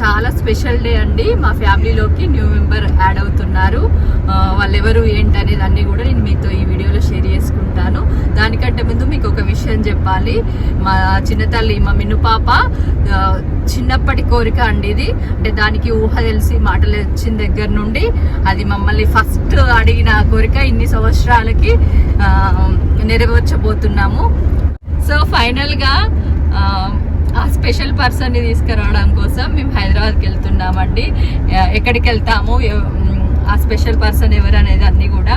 చాలా special day అండి. మా ఫ్యామిలీలోకి న్యూ మెంబర్ యాడ్ అవుతున్నారు. వాళ్ళెవరు ఏంటి అనేది అన్ని కూడా నేను మీతో ఈ వీడియోలో షేర్ చేసుకుంటాను. దానికంటే ముందు మీకు ఒక విషయం చెప్పాలి. మా చిన్న తల్లి మా మిన్ను పాప చిన్నప్పటి కోరిక అండి ఇది. అంటే దానికి ఊహ తెలిసి మాటలు వచ్చిన దగ్గర నుండి అది మమ్మల్ని ఫస్ట్ అడిగిన కోరిక ఇన్ని సంవత్సరాలకి నెరవేర్చబోతున్నాము. సో ఫైనల్గా ఆ, స్పెషల్ పర్సన్ని తీసుకురావడం కోసం మేము హైదరాబాద్కి వెళ్తున్నామండి. ఎక్కడికి వెళ్తాము ఆ స్పెషల్ పర్సన్ ఎవరు అనేది అన్ని కూడా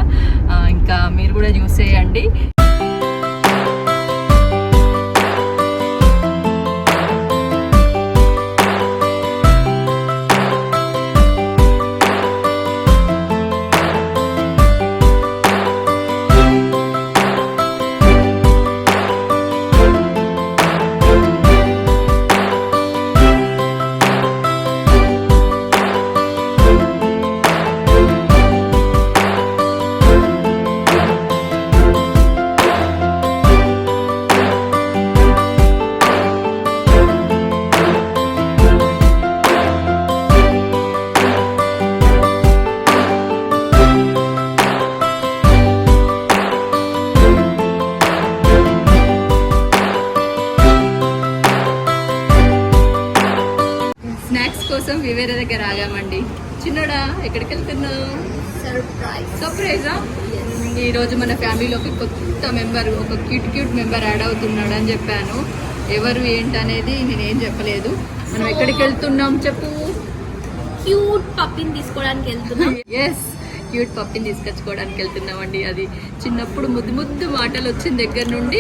ఇంకా మీరు కూడా చూసేయండి. ఫ్యామిలీలోకి కొత్త మెంబర్ ఒక క్యూట్ క్యూట్ మెంబర్ యాడ్ అవుతున్నాడు అని చెప్పాను. ఎవరు ఏంటనేది నేనేం చెప్పలేదు. మనం ఎక్కడికి వెళ్తున్నాం చెప్పు? క్యూట్ పప్పిని తీసుకోవడానికి వెళ్తున్నాం. ఎస్ క్యూట్ పప్పిని తీసుకొచ్చుకోవడానికి వెళ్తున్నామండి. అది చిన్నప్పుడు ముద్దు ముద్దు మాటలు వచ్చిన దగ్గర నుండి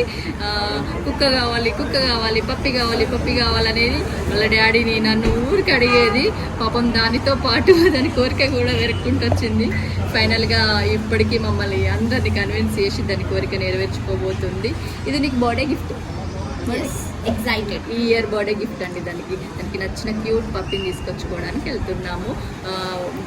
కుక్క కావాలి కుక్క కావాలి పప్పి కావాలి పప్పి కావాలనేది వాళ్ళ డాడీని నన్ను ఊరికి అడిగేది. పాపం దానితో పాటు దాని కోరిక కూడా వెరుక్కుంటూ వచ్చింది. ఫైనల్గా ఇప్పటికీ మమ్మల్ని అందరిని కన్విన్స్ చేసి దాని కోరిక నెరవేర్చుకోబోతుంది. ఇది నీకు బర్త్డే గిఫ్ట్. ఎక్సైటెడ్ ఈ ఇయర్ బర్త్డే గిఫ్ట్ అండి దానికి. దానికి నచ్చిన క్యూట్ పప్పిని తీసుకొచ్చుకోవడానికి వెళ్తున్నాము.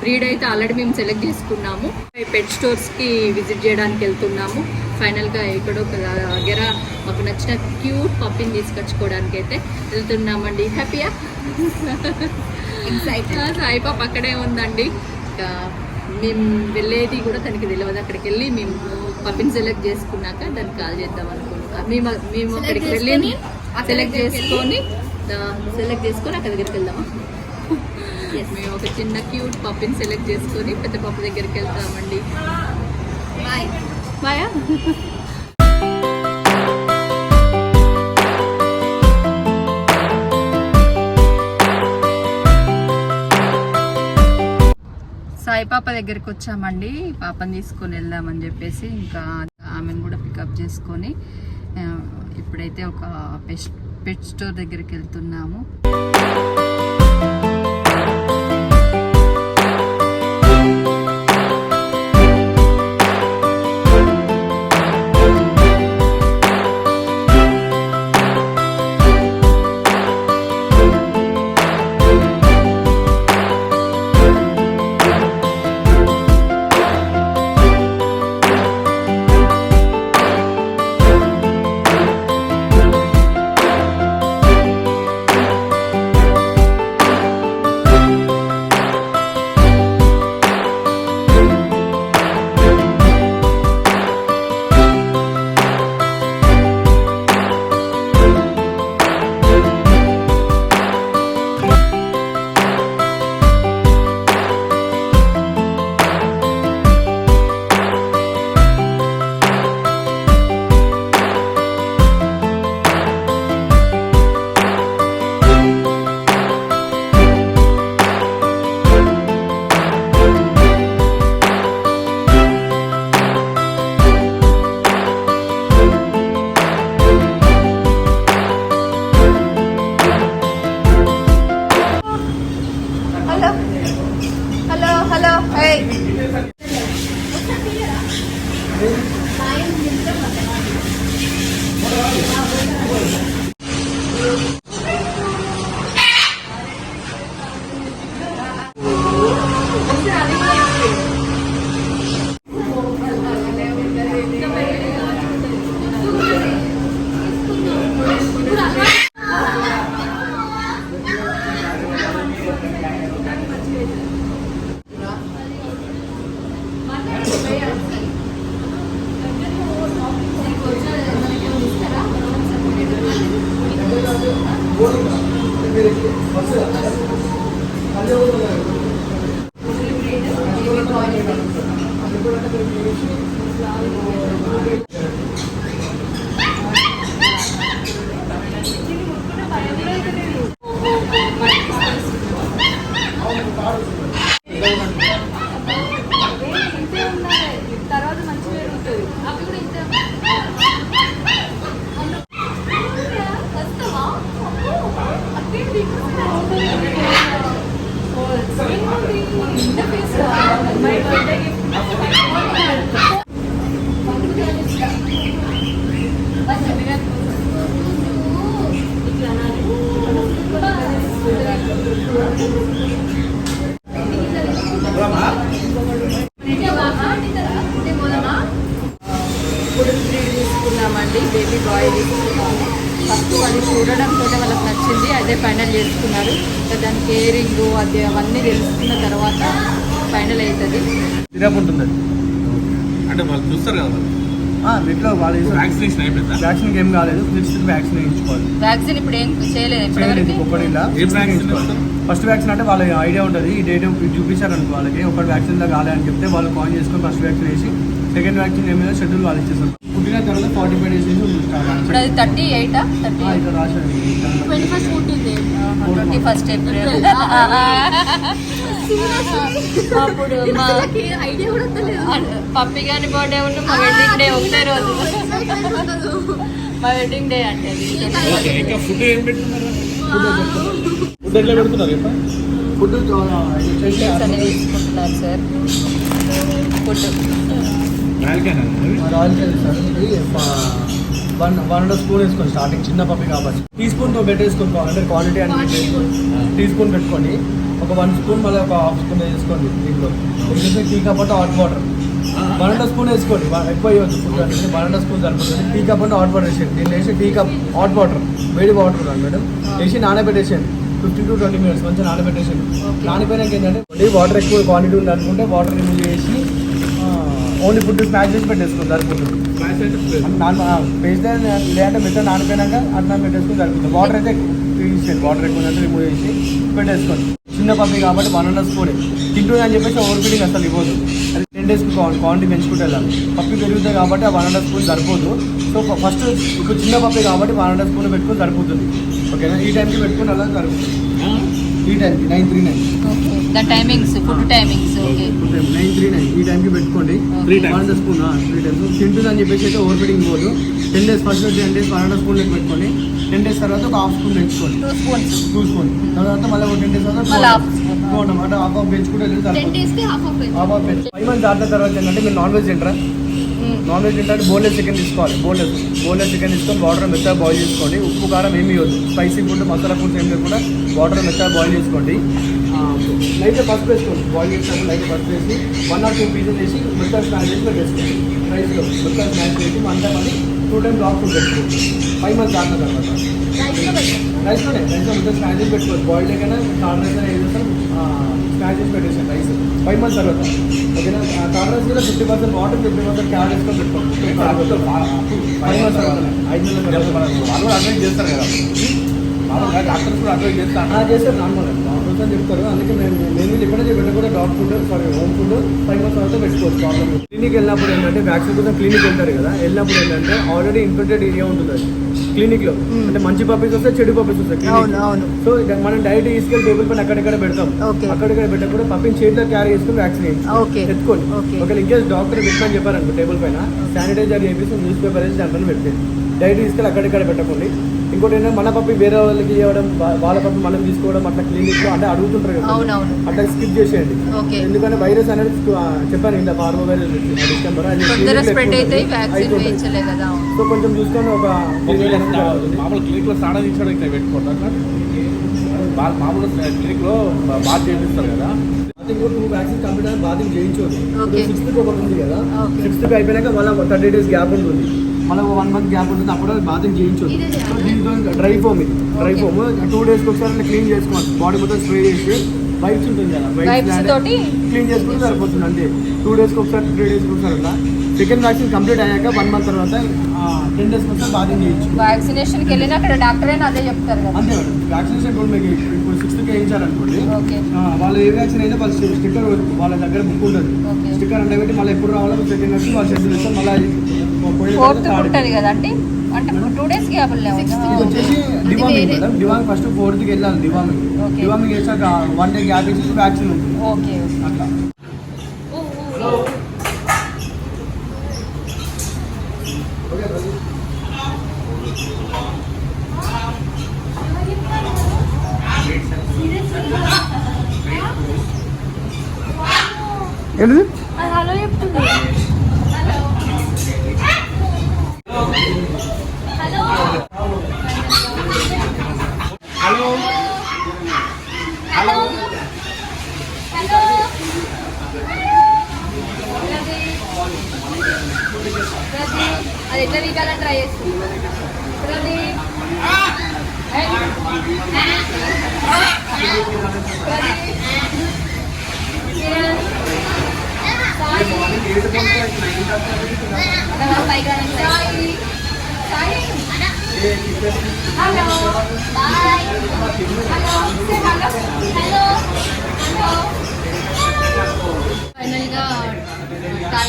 బ్రీడ్ అయితే ఆల్రెడీ మేము సెలెక్ట్ చేసుకున్నాము. పెట్ స్టోర్స్కి విజిట్ చేయడానికి వెళ్తున్నాము. ఫైనల్గా ఎక్కడో ఒక దగ్గర మాకు నచ్చిన క్యూట్ పప్పిని తీసుకొచ్చుకోవడానికి అయితే వెళ్తున్నామండి. హ్యాపీయా ఎక్సైటెడ్ సాయి పాప అక్కడే ఉందండి. మేము వెళ్ళేది కూడా తనకి తెలియదు అక్కడికి వెళ్ళి మేము పప్పిని సెలెక్ట్ చేసుకున్నాక దాన్ని కాల్ చేద్దాం అనుకుంటున్నాం మేము మేము అక్కడికి వెళ్ళి సెలెక్ట్ చేసుకొని సెలెక్ట్ చేసుకొని అక్కడ దగ్గరికి వెళ్దామా? మేము ఒక చిన్న క్యూట్ పప్పిని సెలెక్ట్ చేసుకొని పెద్ద పప్పు దగ్గరికి వెళ్తామండి. బాయ్ బాయా సాయి పాప దగ్గరికి వచ్చామండి. పాపని తీసుకొని వెళ్దామని చెప్పేసి ఇంకా ఆమెను కూడా పికప్ చేసుకొని ఇప్పుడైతే ఒక పెస్ట్ పెట్ స్టోర్ దగ్గరికి వెళ్తున్నాము. హలో హలో ఇప్పుడు బ్రీడ్ తీసుకున్నామండి బేబీ బాయ్ తీసుకున్నాము. ఫస్ట్ అది చూడడంతో వాళ్ళకి నచ్చింది అదే ఫైనల్ చేసుకున్నారు. దాని కేరింగ్ అది అవన్నీ తెలుసుకున్న తర్వాత ఫైనల్ అవుతుంది. అంటే వాళ్ళు చూస్తారు కదా వీటిలో వాళ్ళు వ్యాక్సినేషన్ అయిపోయిందా వ్యాక్సిన్ ఏం కాలేదు. ఫిక్స్ వ్యాక్సిన్ వేయించుకోవాలి వ్యాక్సిన్ ఇప్పుడు ఏం చేయలేదు చేయలేదు? ఫస్ట్ వ్యాక్సిన్ అంటే వాళ్ళ ఐడియా ఉంటుంది. ఈ డేట్ చూపించారు అనుకో వాళ్ళకి ఒకటి వ్యాక్సిన్ లా కాలేదని చెప్తే వాళ్ళు కాల్ చేసుకొని ఫస్ట్ వ్యాక్సిన్ వేసి సెకండ్ వ్యాక్సిన్ ఏమైనా షెడ్యూల్ వాళ్ళు ఇచ్చేస్తారు. తర్వాత ఫార్టీ ఫైవ్ డేస్ ఉంటుంది. ఇప్పుడు అది థర్టీ ఎయిటా థర్టీ ఇక్కడ ట్వంటీ ఫస్ట్ పుట్టింది ట్వంటీ ఫస్ట్ ఏప్రిల్ అప్పుడు మా ఐడియా కూడా తెలియదు పప్పి గారి బర్త్డే ఉన్న మా వెడ్డింగ్ డే ఒకటే రోజు. మా వెడ్డింగ్ డే అంటే ఫుడ్ ఏం పెడుతున్నారు ఫుడ్ ఎట్లా పెడుతున్నారు ఫుడ్ తీసుకుంటున్నారు sir food one one and spoon వేసుకోండి స్టార్టింగ్ చిన్న పప్పి కాబట్టి. టీ స్పూన్తో పెట్టేసుకోండి అంటే క్వాలిటీ అని టీ స్పూన్ పెట్టుకోండి. ఒక వన్ స్పూన్ మళ్ళీ ఒక హాఫ్ స్పూన్ వేసుకోండి దీంట్లో. ఎందుకంటే tea cup hot water one and spoon వేసుకోండి. ఎక్కువ వేయవద్దు ఫుడ్ అంటే వన్ అండ్ స్పూన్ సరిపోతుంది. టీ కప్ అంటే హాట్ వాటర్ వేసేయండి. దీన్ని వేసి టీ కప్ హాట్ వాటర్ వేడి వాటర్ ఉన్నాను మేడం. వేసి నానబెట్టేసేయండి. ఫిఫ్టీన్ టు ట్వంటీ మినిట్స్ మంచిగా నానబెట్టేసేయండి. నానిపోయినాక ఏంటంటే వాటర్ ఎక్కువ క్వాంటిటీ ఉంది అనుకుంటే water remove only food smash చేసి పెట్టేసుకోండి సరిపోతుంది పేస్ట్ లేదంటే మెత్తగా నానిపోయినాక అట్లా పెట్టేసుకుని సరిపోతుంది వాటర్ అయితే తీసేయండి వాటర్ ఎక్కువ ఉందంటే రిమూవ్ చేసి పెట్టేసుకోండి. చిన్న పప్పి కాబట్టి వన్ అండ్ స్పూన్. తింటుంది అని చెప్పేసి ఓవర్ ఫీడింగ్ అసలు ఇవ్వదు. అది టెన్ డేస్కి క్వాంటిటీ పెంచుకుంటే వెళ్ళాలి పప్పి పెరుగుతాయి కాబట్టి ఆ వన్ అండ్ స్పూన్ సరిపోదు. సో ఫస్ట్ ఇప్పుడు చిన్న పప్పి కాబట్టి వన్ అండ్ స్పూన్ పెట్టుకొని సరిపోతుంది. ఓకేనా? ఈ టైంకి పెట్టుకుని అలా సరిపోతుంది. ఈ టైంకి nine three nine okay. The timings food timings okay nine three nine ఈ టైంకి పెట్టుకోండి. One and spoon three times తింటుంది అని చెప్పేసి అయితే ఓవర్ ఫీడింగ్ పోదు ten days first ten days one and spoon పెట్టుకోండి టెన్ డేస్ తర్వాత ఒక హాఫ్ స్పూన్ పెంచుకోండి టూ స్పూన్స్ టూ స్పూన్ తర్వాత మళ్ళీ ఒక టెన్ డేస్ తర్వాత అంటే హాఫ్ హాఫ్ పెంచుకుంటే హాఫ్ హాఫ్ పెంచు ఫైవ్ మంత్స్ దాటిన తర్వాత ఏంటంటే మీరు నాన్ వెజ్ తింటారా నాన్ వెజ్ తింటే బోన్లెస్ చికెన్ తీసుకోవాలి. బోన్లెస్ బోన్లెస్ చికెన్ తీసుకొని వాటర్ మెత్తగా బాయిల్ చేసుకోండి. ఉప్పు కారం ఏమి ఇవ్వద్దు స్పైసీ ఫుడ్ మసాలా ఫుడ్స్ ఏం లేకుండా వాటర్ మెత్తగా బాయిల్ చేసుకోండి. లైట్గా పసుపు వేసుకోండి. బాయిల్ చేసినప్పుడు లైట్ పసుపు వేసి వన్ ఆర్ టూ పీసెస్ వేసి మెత్తగా స్నాన్ చేసి పెట్టేసుకోండి రైస్లో మెత్తగా స్నాన్ చేసి వన్ టైం అది టూ టైం డ్రాప్ ఫుడ్ పెట్టుకోండి. ఫైవ్ మంత్స్ దాటిన తర్వాత. రైస్లోనే రైస్లో మెత్తగా స్నాన్ చేసి పెట్టుకోవచ్చు బాయిల్డ్ కన్నా థర్డ్ రైస్ ఏం చేస్తాం స్నాన్ చేసి పెట్టేసాను రైస్ ఫైవ్ మంత్స్ తర్వాత ఓకేనా థర్డ్ రైస్ కూడా fifty percent water fifty percent carrot వేసుకొని పెట్టుకోండి ఫైవ్ మంత్స్ తర్వాత. ఐదు నెలల తర్వాత. వాళ్ళు కూడా అడ్వైజ్ చేస్తారు కదా. డాక్టర్స్ కూడా అడ్వైజ్ చేస్తారు ఆ, చేస్తారు. నార్మల్ డాక్టర్స్ అని చెప్తారు. అందుకే మేము నేను ఎప్పుడైతే పెట్టకూడదు dog food sorry home food five months తర్వాత పెట్టుకోవచ్చు. ప్రాబ్లమ్ క్లినిక్ వెళ్ళినప్పుడు ఏంటంటే వ్యాక్సిన్ కోసం క్లినిక్ వెళ్తారు కదా. వెళ్ళినప్పుడు ఏంటంటే ఆల్రెడీ ఇన్ఫెక్టెడ్ ఏరియా ఉంటుంది అది. క్లినిక్లో అంటే మంచి పప్పీస్ వస్తే చెడు పప్పీస్ వస్తాయి. సో ఇక మనం డైరెక్ట్ తీసుకెళ్ళి టేబుల్ పైన అక్కడిక్కడ పెడతాం. అక్కడిక్కడ పెట్టకుండా పప్పిని చేతిలో క్యారీ చేసుకుని వ్యాక్సిన్. ఎత్తుకోండి. ఒకవేళ ఇంకేస్ డాక్టర్ పెట్టమని చెప్పారనుకో టేబుల్ పైన శానిటైజర్ చేసి న్యూస్ పేపర్ వేసి దాంట్లో పెట్టండి డైరెక్ట్ తీసుకెళ్ళి అక్కడిక్కడ పెట్టకండి. ఇంకోటి ఏంటంటే మన పప్పి వేరే వాళ్ళకి ఇవ్వడం వాళ్ళ పప్పి మనం తీసుకోవడం అట్లా క్లినిక్లో అంటే అడుగుతుంటారు కదా. అట్లా స్కిప్ చేసేయండి. ఎందుకంటే వైరస్ అనేది చెప్పాను ఇంత పార్వో వైరస్ డిసెంబర్ అది సో కొంచెం చూసుకొని ఒక మామూలు క్లినిక్లో స్నానం చేసాడు ఇక్కడ పెట్టుకోండి అట్లా. బా- మామూలు క్లినిక్లో బాగా చేపిస్తారు కదా. వ్యాక్సిన్ కంప్లీట్ అయిన చేయించవచ్చు. సిక్స్త్ ఒకటి ఉంది కదా. సిక్స్త్ అయిపోయినాక మళ్ళీ థర్టీ డేస్ గ్యాప్ ఉంటుంది. మళ్ళీ వన్ మంత్ గ్యాప్ ఉంటుంది అప్పుడు బాతింగ్ చేయించవచ్చు. దీంతో డ్రై ఫోమ్ ఇది. డ్రై. ఫోమ్ టూ డేస్కి ఒకసారి క్లీన్ చేసుకోవాలి. బాడీ మొత్తం స్ప్రే చేసి వైప్స్ ఉంటుంది కదా. తోటి? క్లీన్ చేసుకుంటే సరిపోతుంది అంతే. టూ డేస్కి ఒకసారి త్రీ డేస్కి ఒకసారి అట్లా. సెకండ్ వ్యాక్సిన్ కంప్లీట్ అయ్యాక వన్ మంత్ తర్వాత టెన్ డేస్కి ఒకసారి బాతింగ్ చేయించు వ్యాక్సినేషన్కి వెళ్ళినా అక్కడ డాక్టర్ అయినా అదే చెప్తారు కదా. అంతే మేడం. వ్యాక్సినేషన్ కూడా మీకు ఇప్పుడు సిక్స్త్ చేయించారనుకోండి ఓకే. ఆ, వాళ్ళు ఏ వ్యాక్సిన్ అయితే వాళ్ళు స్టిక్కర్ వాళ్ళ దగ్గర బుక్ ఉంటుంది. స్టిక్కర్ అంటే పెట్టి మళ్ళీ ఎప్పుడు రావాలో సెకండ్ వచ్చి వాళ్ళు షెడ్యూల్ ఇస్తాం మళ్ళీ ఫోర్త్ ఉంటుంది కదండి అంటే టూ డేస్ గ్యాప్ ఇది వచ్చేసి డివామింగ్ మేడం. డివామింగ్ ఫస్ట్ ఫోర్త్కి వెళ్ళాలి డివామింగ్ ఓకే. డివామింగ్ చేసాక వన్ డే గ్యాప్ ఇచ్చి వ్యాక్సిన్ ఉంటుంది ఓకే అట్లా. ఏంటిది హలో చెప్తుంది హలో హలో హలో అది ఎట్లా వీకాలని ట్రై చేస్తుంది hello boy hello hello hello ఫైనల్గా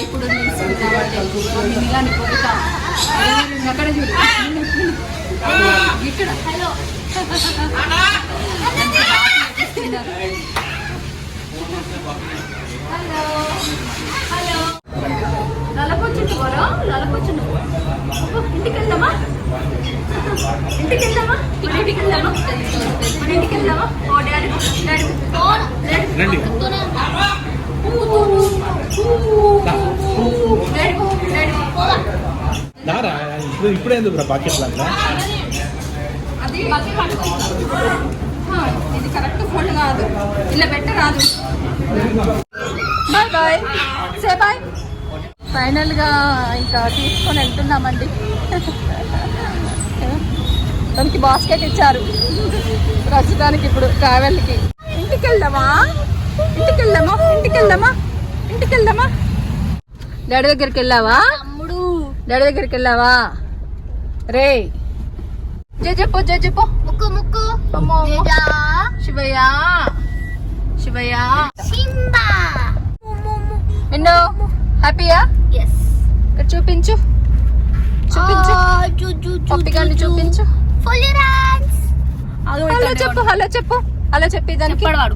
ఇప్పుడు తీసుకుంటామండి ఇలాంటి పొగట అక్కడ చూడు ఇక్కడ హలో హలో హలో నలకొచ్చుండు వరం నలకొచ్చుండు ఇంటికి వెళ్దామా ఇంటికి వెళ్దామా మన ఇంటికి వెళ్దామా మన ఇంటికి వెళ్దామా ఓ డాడీ డాడీ ఫోన్ రండి. దారా ఇప్పుడు ఇప్పుడే ఎందుకు రా పాకెట్ లాగా ఇది కరెక్ట్ ఫోన్ కాదు ఇలా పెట్టరాదు బాయ్ బాయ్ సే బాయ్ ఫైనల్గా ఇంకా తీసుకొని వెళ్తున్నామండి. తనకి బాస్కెట్ ఇచ్చారు. ప్రస్తుతానికి ఇప్పుడు ట్రావెల్కి ఇంటికి వెళ్దామా ఇంటికి వెళ్దామా ఇంటికి వెళ్దామా ఇంటికి వెళ్దామా డాడీ దగ్గరికి వెళ్ళావా? తమ్ముడు. డాడీ దగ్గరికి వెళ్ళావా? రే జే చెప్పు ముక్కు ముక్కు. శివయ్య. శివయ్య. ఎన్నో? హ్యాపీయా? ఇక్కడ చూపించు. చూపించు. పప్పి గారిని చూపించు. హలో చెప్పు హలో చెప్పు. హలో చెప్పి దానికి వాడు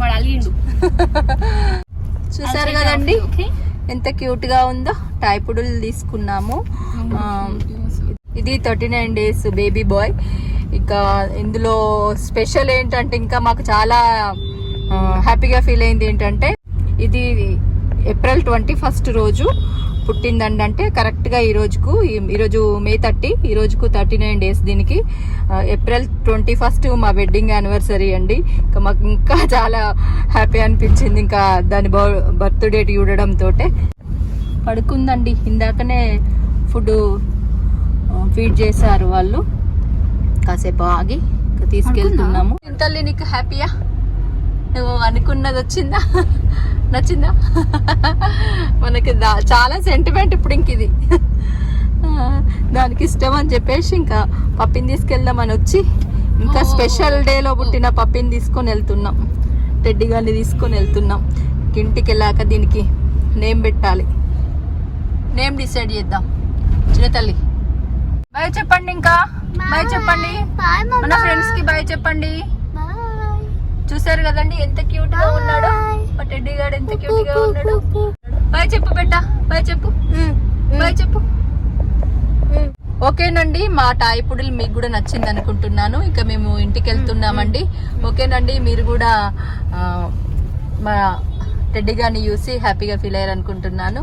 వాడు అలిగిండు. చూసారు కదండి? ఎంత క్యూట్గా ఉందో. టైపుడులు తీసుకున్నాము. ఇది thirty nine days baby boy. ఇక ఇందులో స్పెషల్ ఏంటంటే ఇంకా మాకు చాలా హ్యాపీగా ఫీల్ అయింది ఏంటంటే ఇది ఏప్రిల్ ట్వంటీ ఫస్ట్ రోజు. పుట్టిందండి అంటే కరెక్ట్గా ఈ రోజుకు ఈ- ఈరోజు మే థర్టీ ఈ రోజుకు థర్టీ నైన్ డేస్ దీనికి. ఏప్రిల్ ట్వంటీ ఫస్ట్ మా వెడ్డింగ్ యానివర్సరీ అండి. ఇంకా మాకు ఇంకా చాలా హ్యాపీ అనిపించింది. ఇంకా దాని బర్త్ డేట్ చూడడంతో పడుకుందండి. ఇందాకనే ఫుడ్ ఫీడ్ చేశారు వాళ్ళు. కాసేపు ఆగి తీసుకెళ్తున్నాము. తల్లి నీకు హ్యాపీయా? నువ్వు అనుకున్నది వచ్చిందా? నచ్చిందా? మనకి దా- చాలా సెంటిమెంట్ ఇప్పుడు ఇంక ఇది. దానికి ఇష్టం అని చెప్పేసి ఇంకా పప్పిని తీసుకెళ్దామని వచ్చి ఇంకా స్పెషల్ డేలో పుట్టిన పప్పిని తీసుకొని వెళ్తున్నాం. టెడ్డి గారిని తీసుకొని వెళ్తున్నాం. ఇంటికి వెళ్ళాక దీనికి నేమ్ పెట్టాలి. నేమ్ డిసైడ్ చేద్దాం. చిన్న తల్లి. బాయ్ చెప్పండి ఇంకా. బాయ్ చెప్పండి మన ఫ్రెండ్స్కి బాయ్ చెప్పండి. చూసారు కదండి ఎంత క్యూట్గా ఉన్నాడు. మా టెడ్డీ గాడు ఎంత క్యూట్గా ఉన్నాడు. బాయ్ చెప్పు బిడ్డ బాయ్ చెప్పు. బాయ్ చెప్పు. ఓకేనండి మా టాయిపుడులు మీకు కూడా నచ్చింది అనుకుంటున్నాను. ఇంకా మేము ఇంటికి వెళ్తున్నామండి. ఓకేనండి మీరు కూడా మా టెడ్డీ గారిని చూసి హ్యాపీగా ఫీల్ అయ్యారు అనుకుంటున్నాను.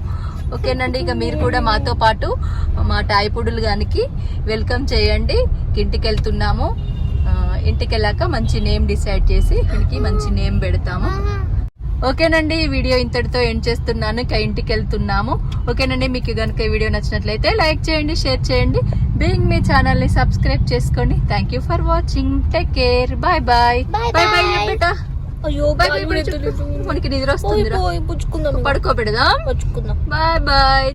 ఓకేనండి ఇక మీరు కూడా మాతో పాటు మా టాయిపుడులు గానికి వెల్కమ్ చేయండి. ఇంటికి వెళ్తున్నాము. ఇంటికి వెళ్ళాక మంచి నేమ్ డిసైడ్ చేసి వీడికి మంచి నేమ్ పెడతాము. ఓకేనండి ఈ వీడియో ఇంతటితో ఎండ్ చేస్తున్నాను. ఇక ఇంటికి వెళ్తున్నాము ఓకేనండి మీకు కనుక ఈ వీడియో నచ్చినట్లయితే లైక్ చేయండి షేర్ చేయండి. బీయింగ్ మీ ఛానల్ని సబ్స్క్రైబ్ చేసుకోండి. Thank you for watching take care bye bye bye bye మనకి నిద్ర వస్తుంది పడుకోబెడదాం. Bye bye